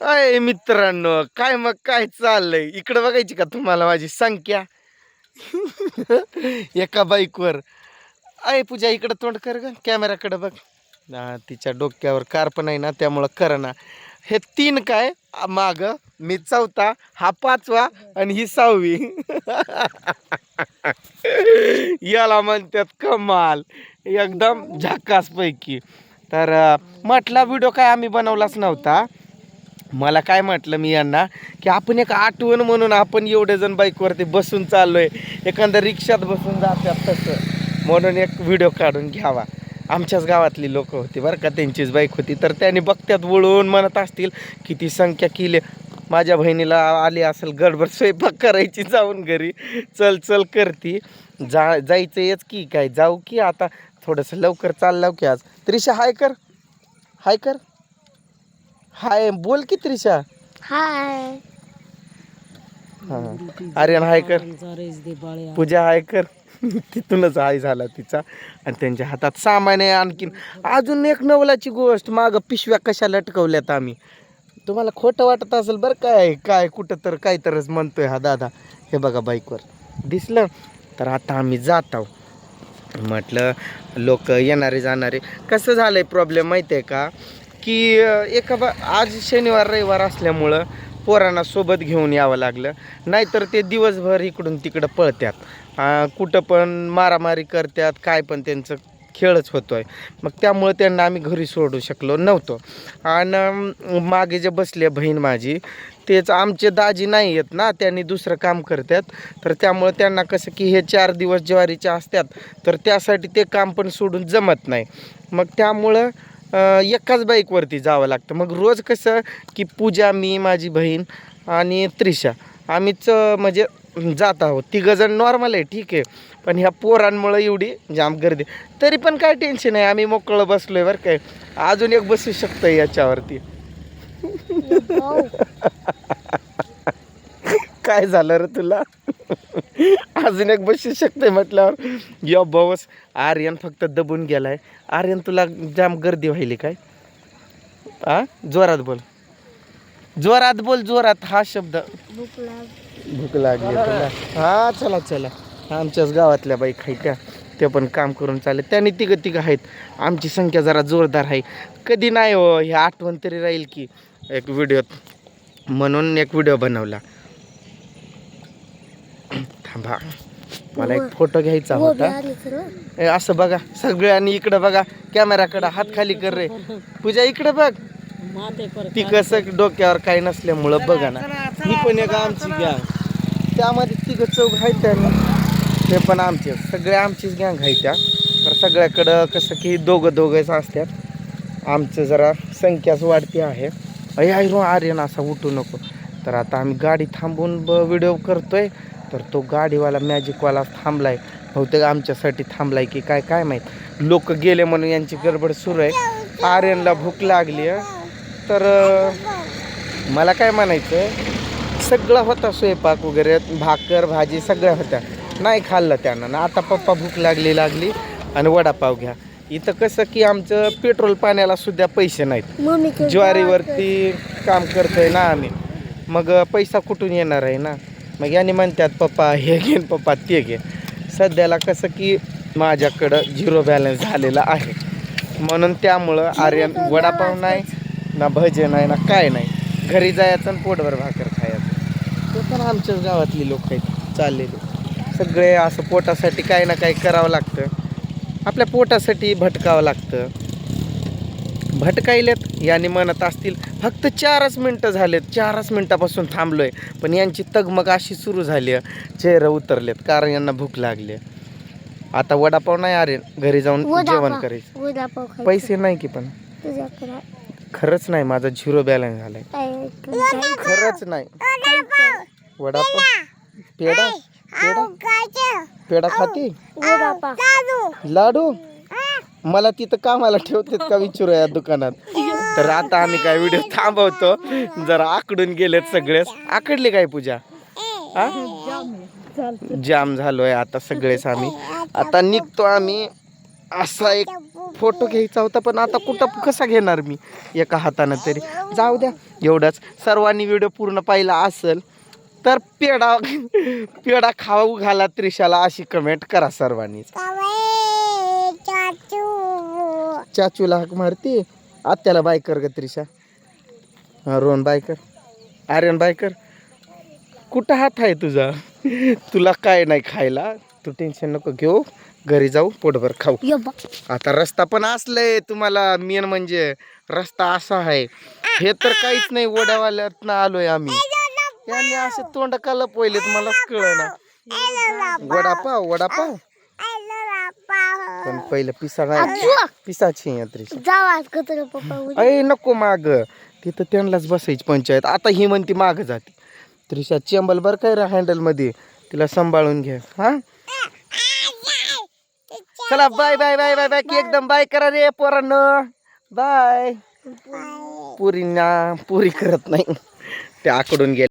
अय मित्रांनो काय मग काय चाललंय? इकडं बघायची का तुम्हाला माझी संख्या? एका बाईकवर. अय पूजा इकडं तोंड कर ग कॅमेराकडं बघ. तिच्या डोक्यावर कार पण आहे ना त्यामुळं कर ना. हे तीन काय? माग मी चौथा हा पाचवा आणि ही सहावी. याला म्हणतात कमाल. एकदम झाकासपैकी तर म्हटला व्हिडिओ काय आम्ही बनवलाच नव्हता. मला काय म्हटलं मी यांना की आपण एक आठवण म्हणून आपण एवढे जण बाईकवरती बसून चाललो आहे एखाद्या रिक्षात बसून जातात तसं. म्हणून एक व्हिडिओ काढून घ्यावा. आमच्याच गावातली लोक होती बरं का त्यांचीच बाईक होती. तर त्यांनी बघत्यात वळून म्हणत असतील किती संख्या केली. माझ्या बहिणीला आली असेल गडबड स्वयंपाक करायची जाऊन घरी. चल चल करती. जा जायचं येच की काय जाऊ की आता. थोडंसं लवकर चाललं की आज. त्रिशा हाय कर. हाय कर. हाय बोल की त्रिशा. हाय. हा. आर्यन हाय कर. पूजा हाय कर. तिथूनच हाय झाला तिचा. आणि त्यांच्या हातात सामान आहे आणखीन. अजून एक नवलाची गोष्ट मागं पिशव्या कशा लटकवल्यात आम्ही. तुम्हाला खोटं वाटत असेल बरं काय काय कुठं तर काय तरच म्हणतोय हा दादा. हे बघा बाईकवर. दिसलं? तर आता आम्ही जात आहोत म्हटलं लोक येणारे जाणारे. कसं झालंय प्रॉब्लेम माहिती आहे का? की एका बा आज शनिवार रविवार असल्यामुळं पोरांना सोबत घेऊन यावं लागलं. नाहीतर ते दिवसभर इकडून तिकडं पळत्यात. कुठं पण मारामारी करतात काय पण त्यांचं खेळच होतोय. मग त्यामुळं त्यांना आम्ही घरी सोडू शकलो नव्हतो. आणि मागे जे बसले बहीण माझी तेच आमचे दाजी नाही आहेत ना त्यांनी दुसरं काम करतात तर त्यामुळं त्यांना कसं की हे चार दिवस ज्वारीचे असतात तर त्यासाठी ते काम पण सोडून जमत नाही. मग त्यामुळं एकाच बाईकवरती जावं लागतं. मग रोज कसं की पूजा मी माझी बहीण आणि त्रिशा. आम्हीच म्हणजे जात आहोत. तिघंजण नॉर्मल आहे ठीक आहे. पण ह्या पोरांमुळं एवढी जाम गर्दी. तरी पण काय टेन्शन आहे आम्ही मोकळं बसलोय बरं काय अजून एक बसू शकतो याच्यावरती. काय झालं रे तुला? अजून एक बसू शकते म्हटल्यावर. या बस आर्यन फक्त दबून गेलाय. आर्यन तुला जाम गर्दी व्हायली काय? आ? जोरात बोल. जोरात बोल जोरात. हा शब्द. भूक लाग भूक लागली तुला. हा चला चला. आमच्याच गावातल्या बाई आहेत ते पण काम करून चालले. त्याने तिघं तिघं आहेत. आमची संख्या जरा जोरदार आहे. कधी नाही हो हे आठवण तरी राहील की. एक व्हिडिओत म्हणून एक व्हिडिओ बनवला. थांबा. मला एक फोटो घ्यायचा होता. ए, असं बघा सगळ्यांनी इकडं बघा कॅमेराकडं हात खाली कर रे. पूजा इकडं बघ. माते पर ती कसं डोक्यावर काही नसल्यामुळं बघा ना. ही पण एक आमची गँग त्यामध्ये तिघं चौघ आहेत त्याने. ते पण आमचे. सगळे आमचीच गँग आहे त्या. तर सगळ्याकडं कसं की दोघं दोघंच असतात आमचं जरा संख्याच वाढती आहे. अय आयरो आर्यन असा उठू नको. तर आता आम्ही गाडी थांबून ब व्हिडिओ करतोय. तर तो गाडीवाला मॅजिकवाला थांबलाय. बहुतेक आमच्यासाठी थांबलाय की काय काय माहीत. लोक गेले म्हणून यांची गडबड सुरू आहे. आर्यनला भूक लागली आहे. तर मला काय म्हणायचं सगळं होता स्वयंपाक वगैरे भाकर भाजी सगळ्या होत्या. नाही खाल्लं त्यानं. ना आता पप्पा भूक लागली लागली. आणि वडापाव घ्या. इथं कसं की आमचं पेट्रोल पाण्याला सुद्धा पैसे नाहीत. ज्वारीवरती काम करतोय ना आम्ही. मग पैसा कुठून येणार आहे ना? मग याने म्हणतात पप्पा हे घे पप्पा ते घे. सध्याला कसं की माझ्याकडं झिरो बॅलन्स झालेला आहे. म्हणून त्यामुळं आर्यन वडापाव नाही ना भजे नाही ना काय नाही. घरी जायचं आणि पोटभर भाकर खायचं. ते पण आमच्याच गावातली लोक आहेत चाललेले. सगळे असं पोटासाठी काही ना काही करावं लागतं. आपल्या पोटासाठी भटकावं लागतं. भटकायलेत याने म्हणत असतील फक्त चारच मिनटं झालेत चारच मिनटापासून थांबलोय. पण यांची तगमग अशी सुरू झाली आहे, चेहरे उतरलेत कारण यांना भूक लागली आहे. आता वडापाव नाही अरे घरी जाऊन जेवण करायचं. पैसे नाही की पण. खरंच नाही माझा झिरो बॅलन्स झालाय? खरंच नाही. वडापाव. पेढा? पेढा? पेढा खाती? लाडू? मला तिथं कामाला ठेवतात का विचारू या दुकानात? तर आता आम्ही काय व्हिडिओ थांबवतो. जरा आकडून गेलेत सगळेच आकडले काय पूजा? हा? जाम झालोय आता सगळेच आम्ही. आता निघतो आम्ही. असा एक फोटो घ्यायचा होता पण आता कुठं कसा घेणार मी? एका हातानं तरी. जाऊ द्या. एवढंच. सर्वांनी व्हिडिओ पूर्ण पाहिला असेल तर पेढा पेढा खाऊ घाला त्रिशाला अशी कमेंट करा सर्वांनीच. चाचूला हाक मारती आत्याला बाय कर ग त्रिशा हा रोहन बाय कर आर्यन बाय कर कुठं हात आहे तुझा तुला काय नाही खायला तू टेन्शन नको घेऊ घरी जाऊ पोटभर खाऊ आता रस्ता पण असलंय तुम्हाला मेन म्हणजे रस्ता असा आहे हे तर काहीच नाही वड्यावाल्यातनं आलोय आम्ही यांनी असे तोंड का लपवलेत मलाच कळ ना वडापाव वडापाव पण पहिलं पिसा नाही पिसाची आहे कचरा पप्पा उद्या. अय नको माग. तिथं त्यांनाच बसायची पंचायत. आता ही म्हणती माग जाते. त्रिशा चेंबल बर काय हँडलमध्ये? तिला सांभाळून घ्या. हा? चला bye bye bye bye bye की एकदम बाय करा रे पोरांनो. बाय पुरींना पुरी करत नाही. ते आकडून गेले